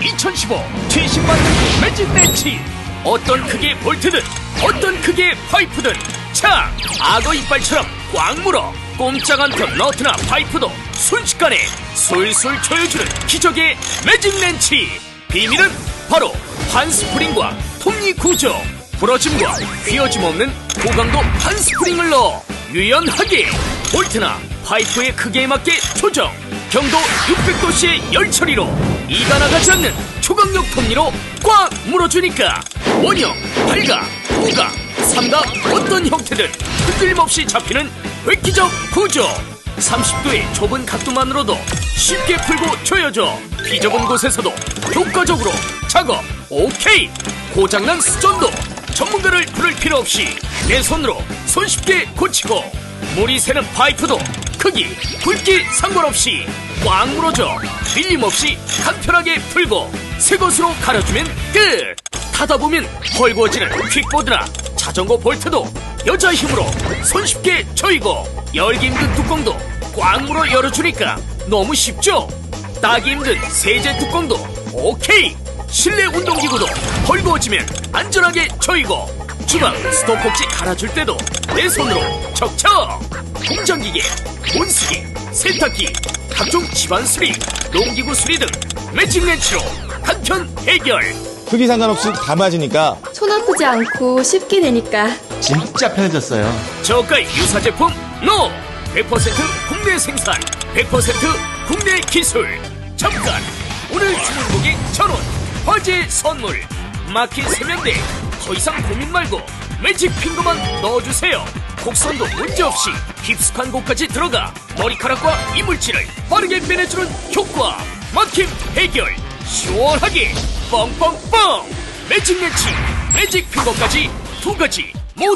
2015 최신 만능 매직 렌치. 어떤 크기의 볼트든 어떤 크기의 파이프든. 자 악어 이빨처럼 꽉 물어 꼼짝 않던 너트나 파이프도 순식간에 술술 조여주는 기적의 매직 렌치. 비밀은 바로 판스프링과 톱니 구조 부러짐과 휘어짐 없는 고강도 판스프링을 넣어 유연하게 볼트나 파이프의 크기에 맞게 조정. 경도 600도씨의 열처리로 이가 나가지 않는 초강력 톱니로 꽉 물어주니까 원형, 발각, 후각, 삼각 어떤 형태든 흔들림 없이 잡히는 획기적 구조. 30도의 좁은 각도만으로도 쉽게 풀고 조여져 비좁은 곳에서도 효과적으로 작업. 오케이! 고장난 수전도 전문가를 부를 필요 없이 내 손으로 손쉽게 고치고 물이 새는 파이프도 크기, 굵기 상관없이 꽉 물어줘 밀림 없이 간편하게 풀고 새 것으로 갈아주면 끝 타다 보면 헐거워지는 퀵보드나 자전거 볼트도 여자 힘으로 손쉽게 조이고 열기 힘든 뚜껑도 꽉 물어 열어주니까 너무 쉽죠? 따기 힘든 세제 뚜껑도 오케이 실내 운동기구도 헐거워지면 안전하게 조이고 주방 스톱꼭지 갈아줄 때도 내 손으로 척척. 공장기계, 온수기, 세탁기, 각종 집안 수리, 농기구 수리 등 매직 렌치로 간편 해결. 크기 상관없이 다 맞으니까 손 아프지 않고 쉽게 되니까. 진짜 편해졌어요. 저가 유사 제품 노! 100% 국내 생산 100% 국내 기술. 잠깐 오늘 주문 고객 전원 화제 선물. 막힌 세면대 더 이상 고민 말고 매직 핑거만 넣어주세요. 곡선도 문제없이 깊숙한 곳까지 들어가 머리카락과 이물질을 빠르게 빼내주는 효과 막힘 해결. 시원하게 뻥뻥뻥! 매직 렌치 매직 핑거까지 두 가지